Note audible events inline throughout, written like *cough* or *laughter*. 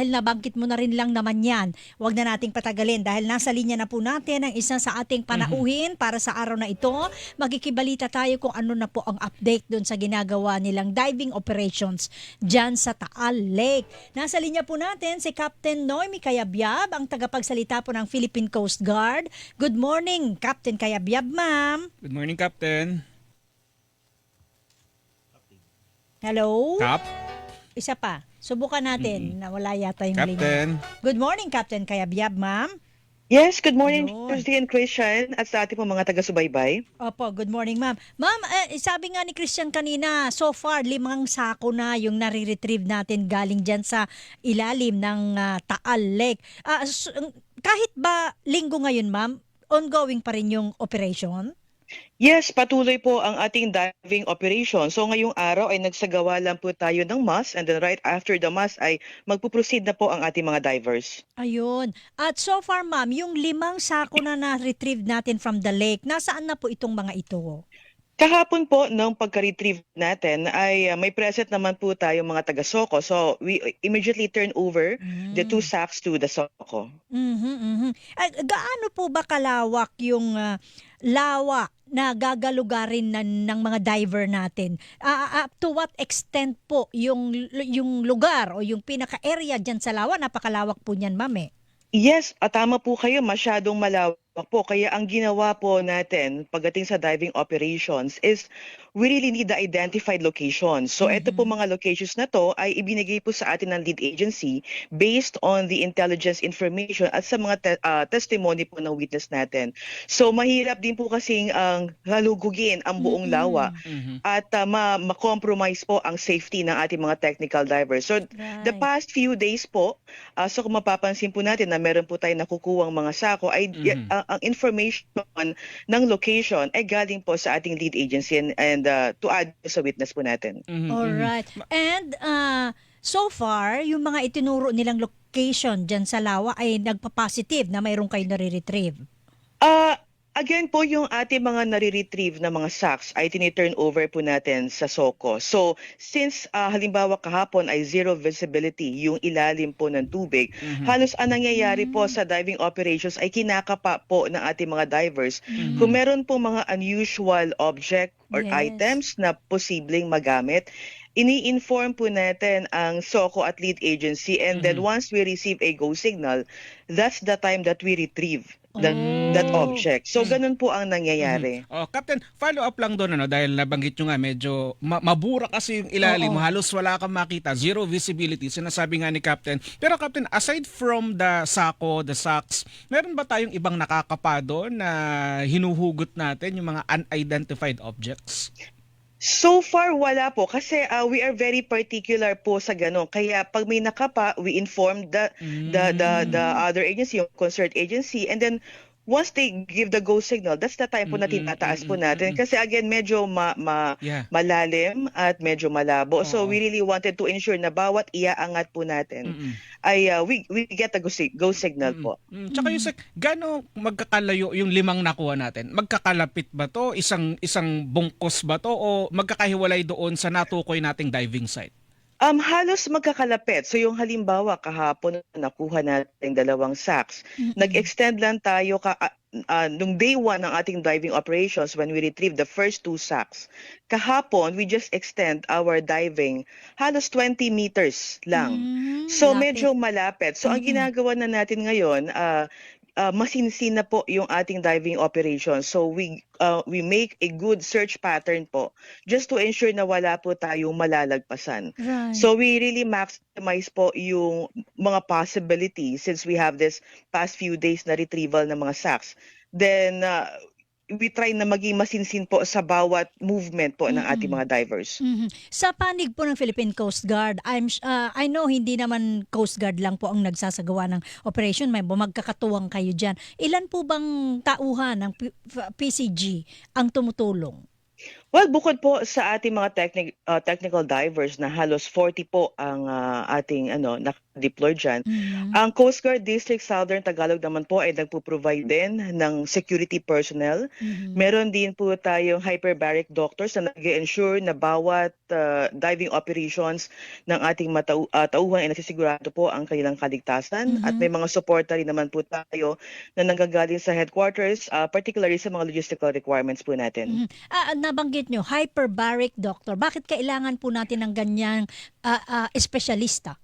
Dahil nabangkit mo na rin lang naman yan, huwag na nating patagalin dahil nasa linya na po natin ang isa sa ating panauhin para sa araw na ito. Magkikibalita tayo kung ano na po ang update doon sa ginagawa nilang diving operations dyan sa Taal Lake. Nasa linya po natin si Captain Noemi Kayabyab, ang tagapagsalita po ng Philippine Coast Guard. Good morning, Captain Kayabyab, ma'am. Good morning, Captain. Hello? Cap? Isa pa. Subukan natin na wala yata yung linya. Captain. Good morning, Captain Kayabyab, ma'am. Yes, good morning, Ayun. Tuesday and Christian at sa ating po mga taga-subaybay. Opo, good morning ma'am. Ma'am, eh, sabi nga ni Christian kanina, so far limang sako na yung nare-retrieve natin galing dyan sa ilalim ng ah, Taal Lake. Ah, s- kahit ba linggo ngayon ma'am, ongoing pa rin yung operation? Yes, patuloy po ang ating diving operation. So ngayong araw ay nagsagawa lang po tayo ng mass and then right after the mass ay magpuproceed na po ang ating mga divers. Ayun. At so far ma'am, yung limang sako na na-retrieve natin from the lake, nasaan na po itong mga ito? Kahapon po nung pagka-retrieve natin ay uh, may present naman po tayo mga taga-Soko. So we immediately turn over the two sacks to the Soko. Mhm, mhm. Ah, gaano po ba kalawak yung ah, lawak na gagalugarin na, ng mga diver natin? Ah, ah, up to what extent po yung yung lugar o yung pinaka-area diyan sa lawa? Napakalawak po niyan, ma'am eh. Yes, at tama po kayo, masyadong malawak po. Kaya ang ginawa po natin pagdating sa diving operations is we really need the identified locations. So ito po mga locations na to ay ibinigay po sa atin ng lead agency based on the intelligence information at sa mga te- ah, testimony po ng witness natin. So mahirap din po kasing ang halugugin ang buong Mhm. lawa Mhm. at ah, ma- ma-compromise po ang safety ng ating mga technical divers. So The Right. past few days po, ah, so kung mapapansin po natin na meron po tayo nakukuwang mga sako, ay Mhm. Ang information ng location ay galing po sa ating lead agency and, and ah, to add sa witness po natin. Mhm, mhm. Alright. And ah, so far, yung mga itinuro nilang location diyan sa lawa ay nagpa-positive na mayroon kayo nare-retrieve. Ah, again po yung ating mga nare-retrieve na mga sacks ay tiniturn over po natin sa SOCO. So since ah, halimbawa kahapon ay zero visibility yung ilalim po ng tubig, Mhm. halos ang nangyayari po sa diving operations ay kinakapa po ng ating mga divers Mhm. Kung meron po mga unusual object or Yes. items na posibleng magamit, ini-inform po natin ang SOCO at lead agency and then Mhm. once we receive a go signal, that's the time that we retrieve that, Oh. that object. So Mhm. ganun po ang nangyayari. Oh, Captain, follow up lang doon ano dahil nabanggit nyo nga medyo ma- mabura kasi yung ilalim, Oo. halos wala kang makita, zero visibility, sinasabi nga ni Captain. Pero Captain, aside from the sako, the sacks, meron ba tayong ibang nakakapa doon na hinuhugot natin yung mga unidentified objects? So far wala po. Kasi uh, we are very particular po sa ganun. Kaya pag may nakapa, we inform the the the the other agency, yung concerned agency. And then once they give the go signal, that's the time po na tinataas po natin. Kasi again, medyo ma, ma, Yeah. malalim at medyo malabo. So Oo. we really wanted to ensure na bawat iaangat po natin Mm-mm. ay uh, we we get a go, go signal po. Mm. Tsaka yung sec, gaano magkakalayo yung limang nakuha natin? Magkakalapit ba to? Isang isang bungkos ba to o magkakahiwalay doon sa natukoy nating diving site? Um, halos magkakalapit. So yung halimbawa kahapon nakuha natin dalawang sacks. Nag-extend lang tayo ka, ah, nung day one ng ating diving operations when we retrieved the first two sacks. Kahapon, we just extend our diving halos 20 meters lang. Mm, So lapit. medyo malapit. So ang Mhm. ginagawa na natin ngayon, ah ah, masinsin na po yung ating diving operation. So we ah, we make a good search pattern po just to ensure na wala po tayong malalagpasan. Right. So we really maximize po yung mga possibilities since we have this past few days na retrieval ng mga sacks. Then uh, we try na maging masinsin po sa bawat movement po ng ating mga divers. Mhm. Sa panig po ng Philippine Coast Guard, I'm sh- uh, I know hindi naman Coast Guard lang po ang nagsasagawa ng operation, may magkakatuwang kayo diyan. Ilan po bang tauhan ng P- F- PCG ang tumutulong? Well, bukod po sa ating mga technic, uh, technical divers na halos 40 po ang uh, ating ano deploy dyan. Mhm. Ang Coast Guard District Southern Tagalog naman po ay nagpo-provide din ng security personnel. Mhm. Meron din po tayong hyperbaric doctors na nag ensure na bawat uh, diving operations ng ating matau- uh, tauhan ay nasisigurado po ang kanilang kaligtasan. Mhm. At may mga suporta rin naman po tayo na nanggagaling sa headquarters, uh, particularly sa mga logistical requirements po natin. Mhm. Ah, nabanggit nyo, hyperbaric doctor. Bakit kailangan po natin ng ganyang ah, ah, espesyalista?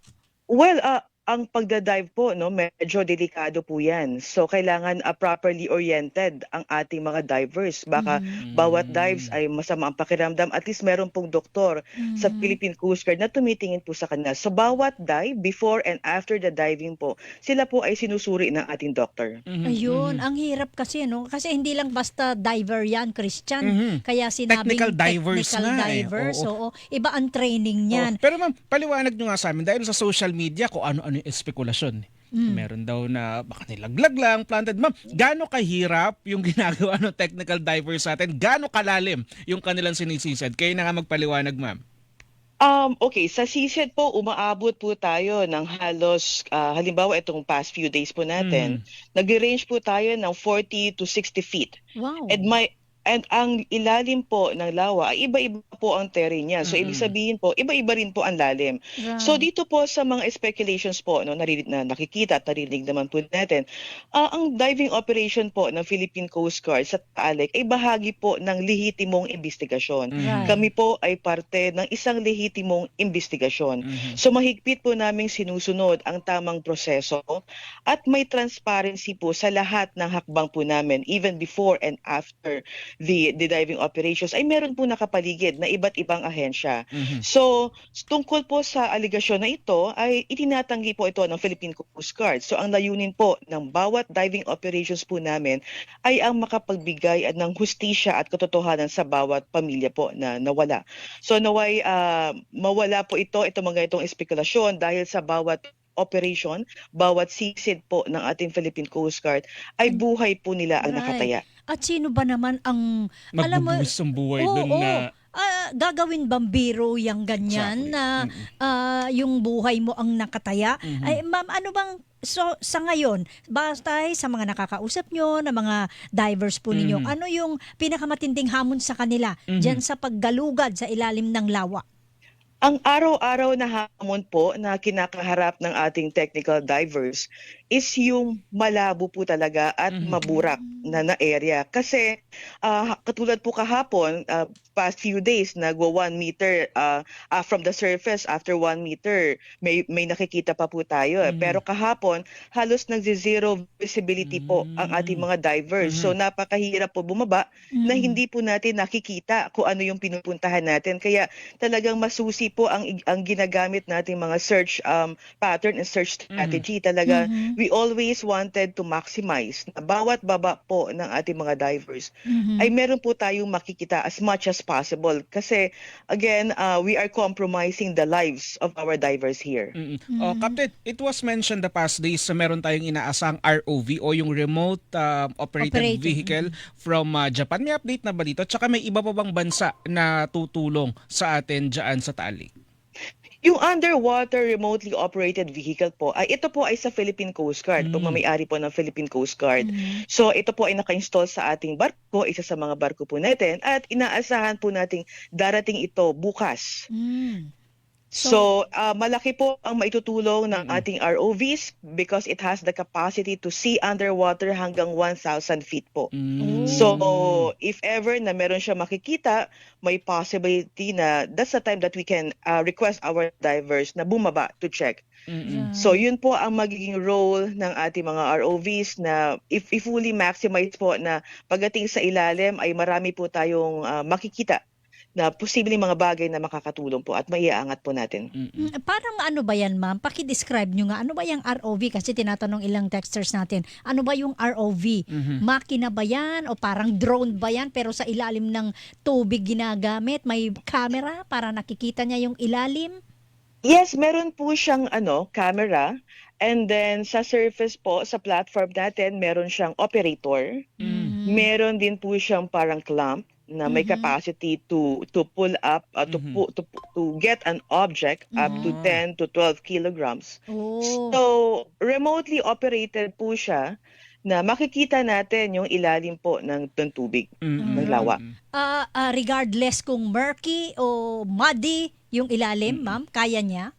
Well, uh, ang pagdadive po, no, medyo delikado po yan. So, kailangan uh, properly oriented ang ating mga divers. Baka Mhm. bawat dives ay masama ang pakiramdam. At least meron pong doktor sa Mhm. Philippine Coast Guard na tumitingin po sa kanila. So, bawat dive, before and after the diving po, sila po ay sinusuri ng ating doctor. Mhm, Ayun, mhm. ang hirap kasi no kasi hindi lang basta diver 'yan, Christian. Mhm. Kaya sinabing Technical divers technical nga eh. divers. Oo. Oo, iba ang training niyan. Oh, pero ma'am, paliwanag nyo nga sa amin dahil sa social media kung ano-ano yung espekulasyon. Mm. Meron daw na baka nilaglag lang, planted. Ma'am, gaano kahirap yung *laughs* ginagawa ng technical divers sa atin? Gaano kalalim yung kanilang sinisisad? Kayo na nga magpaliwanag, ma'am. Um, okay, sa season po, umaabot po tayo ng halos, ah, halimbawa itong past few days po natin, nag-range po tayo ng 40 to 60 feet. Wow. And my and ang ilalim po ng lawa ay iba-iba po ang terrain niya. So ibig Mm-mm. sabihin po, iba-iba rin po ang lalim. Right. So dito po sa mga speculations po no narinig na nakikita at narinig naman po natin, ah, ang diving operation po ng Philippine Coast Guard sa Taalik ay bahagi po ng lehitimong investigasyon. Mhm. Right. Kami po ay parte ng isang lehitimong investigasyon. Mhm. So mahigpit po naming sinusunod ang tamang proseso at may transparency po sa lahat ng hakbang po namin even before and after the, the diving operations ay meron po nakapaligid na iba't ibang ahensya. Mhm. So tungkol po sa aligasyon na ito ay itinatanggi po ito ng Philippine Coast Guard. So ang layunin po ng bawat diving operations po namin ay ang makapagbigay at ng hustisya at katotohanan sa bawat pamilya po na nawala. So naway ah, mawala po ito, ito mga itong espekulasyon dahil sa bawat operation, bawat sisid po ng ating Philippine Coast Guard ay buhay po nila ang Right. nakataya. At sino ba naman ang alam mo Magbubuhos ang buhay Oo, doon oo. na... ah, gagawin bang biro yung ganyan Exactly. na ah, yung buhay mo ang nakataya? Mhm. Ay ma'am, ano bang so sa ngayon, basta sa mga nakakausap nyo, na mga divers po ninyo, Mhm. ano yung pinakamatinding hamon sa kanila Mhm. diyan sa paggalugad sa ilalim ng lawa? Ang araw-araw na hamon po na kinakaharap ng ating technical divers is yung malabo po talaga at Mhm. maburak na na area. Kasi ah, katulad po kahapon, ah, past few days, nagwa one meter ah, ah, from the surface after one meter, may, may nakikita pa po tayo. eh. Mhm. Pero kahapon, halos nagzi-zero visibility po ang ating mga divers. Mhm. So napakahirap po bumaba na Mhm. hindi po natin nakikita kung ano yung pinupuntahan natin. Kaya talagang masusi po ang ang ginagamit nating mga search um, pattern and search strategy. Talaga Mhm. We always wanted to maximize na bawat baba po ng ating mga divers Mhm. ay meron po tayong makikita as much as possible kasi again uh, we are compromising the lives of our divers here. Mm-mm. Mhm. Oh, Captain, it was mentioned the past days na meron tayong inaasang ROV o yung remote uh, operated, Operated, vehicle from uh, Japan. May update na ba dito? Tsaka may iba pa bang bansa na tutulong sa atin dyan sa Taalik? Yung underwater remotely operated vehicle po, ay ito po ay sa Philippine Coast Guard, Mm. pagmamayari po ng Philippine Coast Guard. Mhm. So ito po ay naka-install sa ating barko, isa sa mga barko po natin at inaasahan po nating darating ito bukas. Mm. So, ah, malaki po ang maitutulong ng ating ROVs because it has the capacity to see underwater hanggang 1,000 feet po. Mm. So, if ever na meron siya makikita, may possibility na that's the time that we can ah, request our divers na bumaba to check. So, yun po ang magiging role ng ating mga ROVs na if, if fully maximize po na pagdating sa ilalim ay marami po tayong ah, makikita na posibleng mga bagay na makakatulong po at maiaangat po natin. Mm-mm. Mm, Parang ano ba yan, ma'am? Paki-describe nyo nga. Ano ba yung ROV? Kasi tinatanong ilang texters natin. Ano ba yung ROV? Mhm. Makina ba yan? O parang drone ba yan? Pero sa ilalim ng tubig ginagamit? May camera para nakikita niya yung ilalim? Yes, meron po siyang ano, camera and then sa surface po sa platform natin meron siyang operator. Mm. Meron din po siyang parang clamp na may Mhm. capacity to to pull up uh, to, Mhm. pu- to to get an object up to Mhm. 10 to 12 kilograms. Oh. So remotely operated po siya na makikita natin yung ilalim po ng, ng tubig. Mm-mm. ng lawa. Ah, ah, regardless kung murky o muddy yung ilalim, ma'am, kaya niya?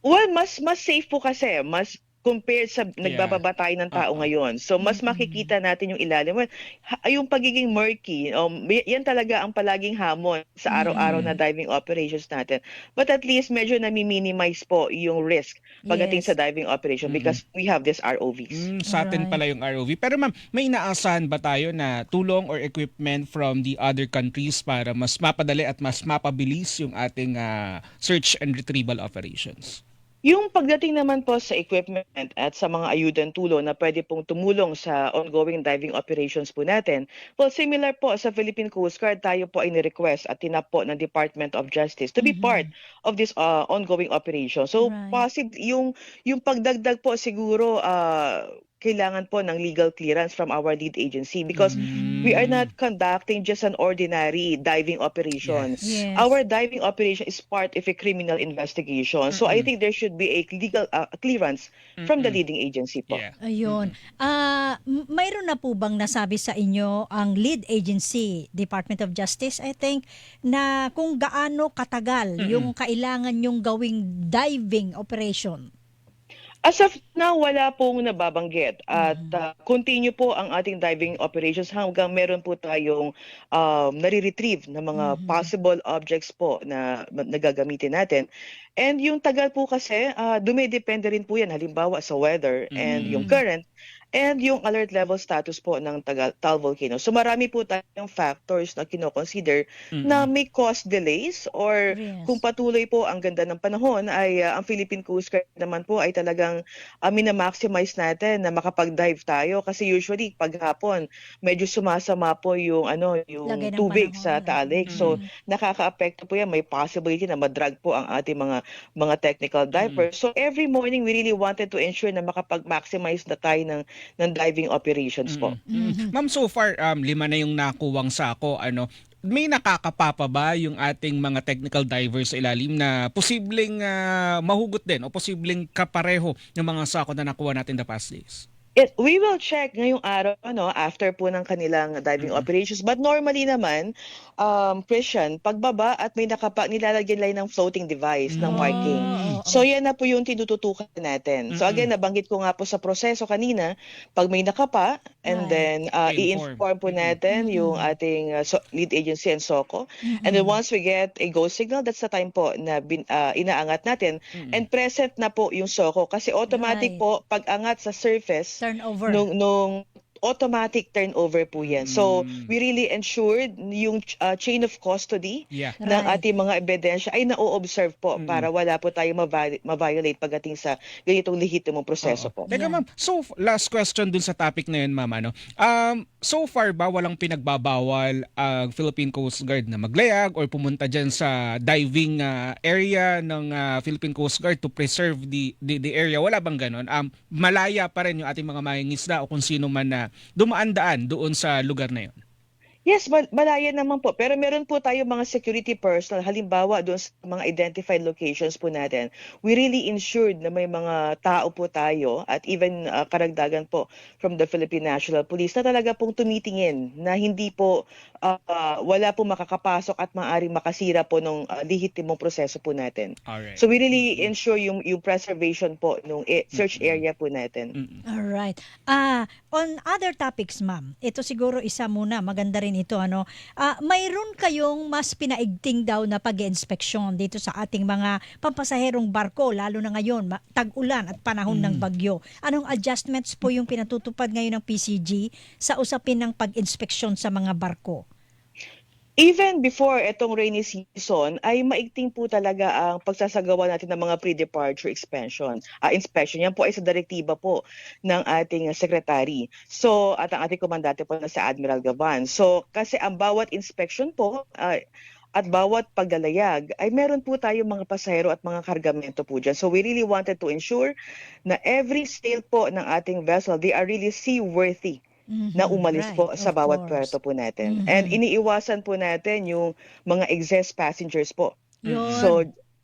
Well, mas mas safe po kasi, mas compared sa nagbababa tayo ng tao Oo. ngayon. So mas Mhm. makikita natin yung ilalim. Well, ha- yung pagiging murky, um, yan talaga ang palaging hamon sa araw-araw na diving operations natin. But at least medyo nami-minimize po yung risk pagdating Yes. sa diving operation Mhm. because we have this ROVs. Mm, sa atin Alright. pala yung ROV. Pero ma'am, may inaasahan ba tayo na tulong or equipment from the other countries para mas mapadali at mas mapabilis yung ating ah, search and retrieval operations? Yung pagdating naman po sa equipment at sa mga ayudan tulong na pwede pong tumulong sa ongoing diving operations po natin, well, similar po sa Philippine Coast Guard, tayo po ay ni-request at tinap po ng Department of Justice to be Mhm. part of this uh, ongoing operation. So, Right. possi- yung, yung pagdagdag po siguro, uh, kailangan po ng legal clearance from our lead agency because Mm. we are not conducting just an ordinary diving operation. Yes. Yes. Our diving operation is part of a criminal investigation. So I Mm-mm. think there should be a legal uh, clearance from the Mm-mm. leading agency po. Yeah. Ayun. Ah, m- mayroon na po bang nasabi sa inyo ang lead agency, Department of Justice, I think, na kung gaano katagal Mm-mm. yung kailangan yung gawing diving operation? As of now, wala pong nababanggit at uh, continue po ang ating diving operations hanggang meron po tayong um, nare-retrieve na mga Mhm. possible objects po na nagagamitin natin. And yung tagal po kasi, uh, dumidepende rin po yan halimbawa sa weather and Mhm. yung current and yung alert level status po ng Tagal Tal Volcano. So marami po tayong factors na kino-consider Mm-mm. na may cost delays or Yes. kung patuloy po ang ganda ng panahon ay uh, ang Philippine Coast Guard naman po ay talagang uh, minamaximize natin na makapag-dive tayo kasi usually pag hapon medyo sumasama po yung ano yung tubig panahon, sa? Taal Lake. So Mm. nakaka-apekto po yan may possibility na madrag po ang ating mga mga technical divers. So every morning we really wanted to ensure na makapag-maximize na tayo ng ng diving operations po. Mm. Mhm. Ma'am, so far um, lima na yung nakuwang sako. Ano, may nakakapapa ba yung ating mga technical divers sa ilalim na posibleng ah, mahugot din o posibleng kapareho ng mga sako na nakuha natin the past days? It, we will check ngayong araw ano after po ng kanilang diving Mhm. operations but normally naman um Christian pagbaba at may nakapa nilalagyan lang ng floating device ng Mm. marking. So yan na po yung tinututukan natin. So Mm-mm. again nabanggit ko nga po sa proseso kanina pag may nakapa and Right. then uh, I-inform. po natin Mm-mm. yung ating uh, so- lead agency and SOCO and then once we get a go signal that's the time po na bin, uh, inaangat natin Mm-mm. and present na po yung SOCO kasi automatic Right. po pag angat sa surface turnover. nung, nung automatic turnover po yan. So, Mm. we really ensured yung uh, chain of custody yeah. ng Right. ating mga ebidensya ay na-observe po Mm. para wala po tayo ma-vi- ma-violate pagdating sa ganitong lehitimong proseso Oo. po. Teka Yan. ma'am, so last question dun sa topic na yun ma'am. Ano, um, so far ba walang pinagbabawal ang Philippine Coast Guard na maglayag or pumunta dyan sa diving ah, area ng ah, Philippine Coast Guard to preserve the, the, the area? Wala bang ganon? Um, malaya pa rin yung ating mga mangingisda o kung sino man na dumaan-daan doon sa lugar na yun. Yes, mal- malaya naman po. Pero meron po tayo mga security personnel. Halimbawa, doon sa mga identified locations po natin, we really ensured na may mga tao po tayo at even uh, karagdagan po from the Philippine National Police na talaga pong tumitingin na hindi po uh, uh, wala po makakapasok at maaaring makasira po ng uh, lihitimong proseso po natin. Alright. So we really ensure yung yung preservation po nung e- search Mm-mm. area po natin. Mm-mm. Alright. Ah, on other topics, ma'am. Ito siguro isa muna, maganda rin ito ano. Ah, mayroon kayong mas pinaigting daw na pag-inspeksyon dito sa ating mga pampasaherong barko lalo na ngayon, tag-ulan at panahon ng Mm. bagyo. Anong adjustments po yung pinatutupad ngayon ng PCG sa usapin ng pag-inspeksyon sa mga barko? Even before itong rainy season, ay maigting po talaga ang pagsasagawa natin ng mga pre-departure expansion, ah, inspection. Yan po ay sa direktiba po ng ating secretary. So, at ang ating komandante po na si Admiral Gavan. So, kasi ang bawat inspection po, ay at bawat pagdalayag ay meron po tayo mga pasahero at mga kargamento po dyan. So we really wanted to ensure na every sail po ng ating vessel, they are really seaworthy Mhm, na umalis right, po sa of bawat course. puerto po natin. Mhm. And iniiwasan po natin yung mga excess passengers po. Yun. So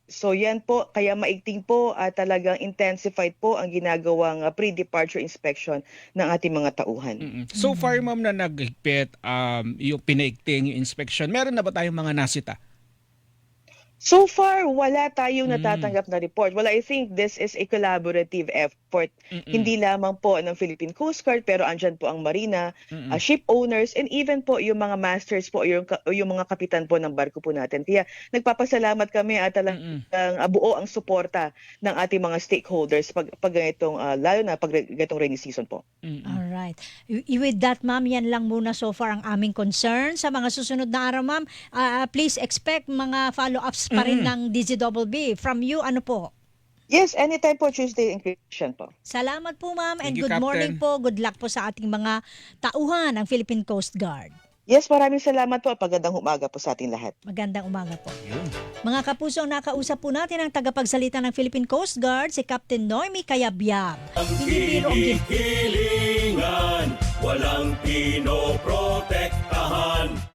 so yan po kaya maigting po at talagang intensified po ang ginagawang uh, pre-departure inspection ng ating mga tauhan. Mm-mm. So far, ma'am, na naghigpit um, yung pinaigting, yung inspection, meron na ba tayong mga nasita? So far, wala tayong Mm. natatanggap na report. Well, I think this is a collaborative effort. Mm-mm. Hindi lamang po ng Philippine Coast Guard, pero andyan po ang Marina, Mm-mm. uh, ship owners, and even po yung mga masters po, yung, yung mga kapitan po ng barko po natin. Kaya nagpapasalamat kami at talagang uh, buo ang suporta ng ating mga stakeholders pag, pag ganitong, uh, lalo na pag ganitong rainy season po. Mm-mm. Alright. With that, ma'am, yan lang muna so far ang aming concern. Sa mga susunod na araw, ma'am, ah, please expect mga follow-ups pa rin Mhm. ng DZBB. From you, ano po? Yes, anytime po Tuesday inclusion po. Salamat po, ma'am, and Thank you, good morning Captain. po. Good luck po sa ating mga tauhan ng Philippine Coast Guard. Yes, maraming salamat po. Pagandang umaga po sa ating lahat. Magandang umaga po. Yun. Mga kapuso, nakausap po natin ang tagapagsalita ng Philippine Coast Guard, si Captain Noemi Kayabyab. Ang Hilingan, walang pinoprotektahan.